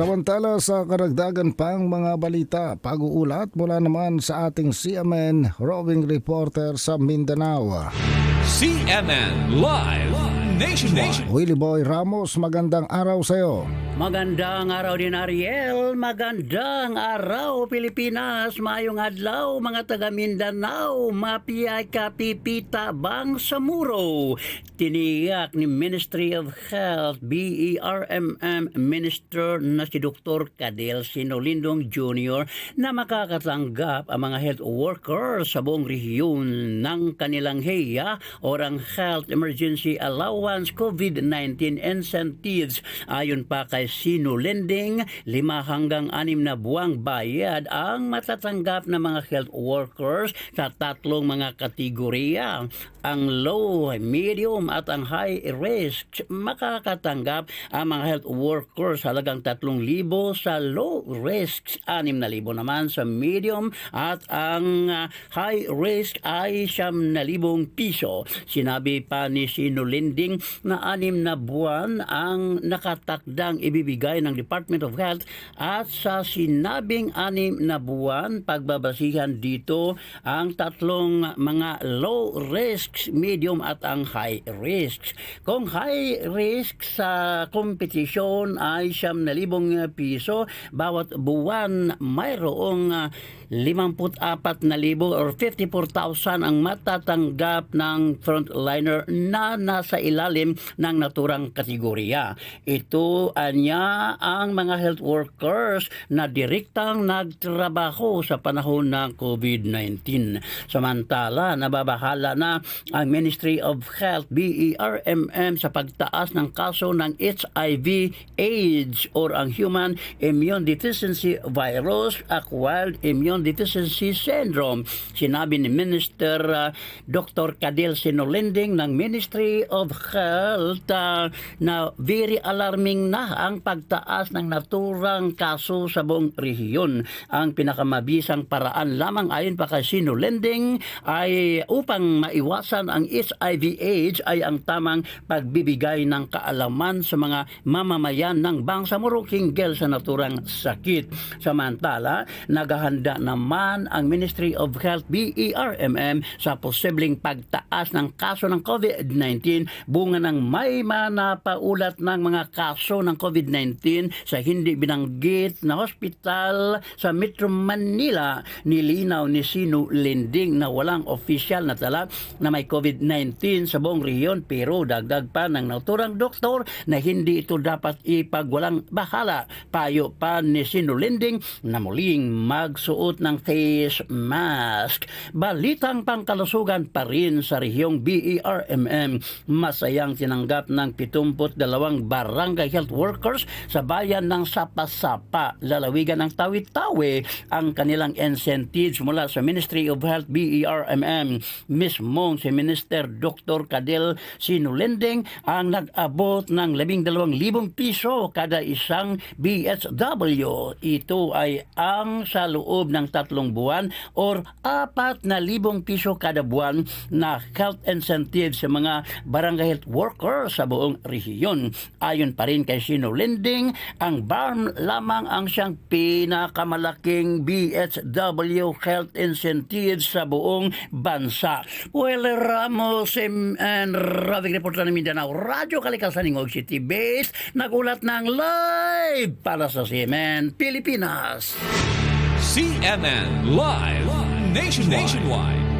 Samantala sa karagdagan pang mga balita, pag-uulat mula naman sa ating CMN roving reporter sa Mindanao. CNN Live Nationwide. Willie Boy Ramos, magandang araw sa iyo. Magandang araw din Ariel, magandang araw Pilipinas, mayong adlaw mga taga Mindanao, mapiyay kapipita bang sa muro. Tiniyak ni Ministry of Health, BERMM Minister na si Dr. Cadel Sinolindong Jr. na makakatanggap ang mga health workers sa buong rehiyon ng kanilang HEA o ang Health Emergency Allowance COVID-19 incentives ayon pa kay Sino Lending, lima hanggang anim na buwang bayad ang matatanggap ng mga health workers sa tatlong mga kategorya. Ang low, medium at ang high risk makakatanggap ang mga health workers halagang 3,000 sa low risk, 6,000 naman sa medium at ang ah, high risk ay 9,000 piso. Sinabi pa ni Sino Lending na anim na buwan ang nakatakdang ibibigay ng Department of Health at sa sinabing anim na buwan pagbabasihan dito ang tatlong mga low risk, medium at ang high risk. Kung high risk sa kompetisyon ay 9,000 piso bawat buwan mayroong ah, 54,000 or 54,000 ang matatanggap ng frontliner na nasa ilalim ng naturang kategorya. Ito anya ang mga health workers na direktang nagtrabaho sa panahon ng COVID-19. Samantala, nababahala na ang Ministry of Health, BERMM, sa pagtaas ng kaso ng HIV, AIDS, or ang Human Immune Deficiency Virus, Acquired Immune Deficiency Syndrome. Sinabi ni Minister uh, Dr. Cadel Sinolending ng Ministry of Health uh, na very alarming na ang pagtaas ng naturang kaso sa buong rehiyon. Ang pinakamabisang paraan lamang ayon pa kay Sinolending ay upang maiwasan ang HIV AIDS ay ang tamang pagbibigay ng kaalaman sa mga mamamayan ng Bangsamoro hinggil sa naturang sakit. Samantala, naghahanda naman ang Ministry of Health BERMM sa posibleng pagtaas ng kaso ng COVID-19 bunga ng may manapaulat ng mga kaso ng COVID-19 sa hindi binanggit na hospital sa Metro Manila nilinaw ni Sino Lending na walang opisyal na tala na may COVID-19 sa buong rehiyon pero dagdag pa ng naturang doktor na hindi ito dapat ipagwalang bahala. Payo pa ni Sino Lending na muling magsuot ng face mask. Balitang pangkalusugan pa rin sa rehiyong BERMM. Masayang tinanggap ng 72 barangay health workers sa bayan ng Sapasapa, lalawigan ng Tawi-Tawi ang kanilang incentives mula sa Ministry of Health BERMM. Mismong si Minister Dr. Cadel Sinulending ang nag-abot ng 12,000 piso kada isang BSW. Ito ay ang sa loob ng tatlong buwan or 4,000 piso kada buwan na health incentive sa mga barangay health workers sa buong rehiyon. Ayon pa rin kay Sino Lending, ang BARM lamang ang siyang pinakamalaking BSW health incentive sa buong bansa. Well, Ramos and Raving Reporter ng Mindanao, Radyo Kalikasan ng City Base, nagulat ng live para sa CNN Pilipinas. CNN Live Nationwide.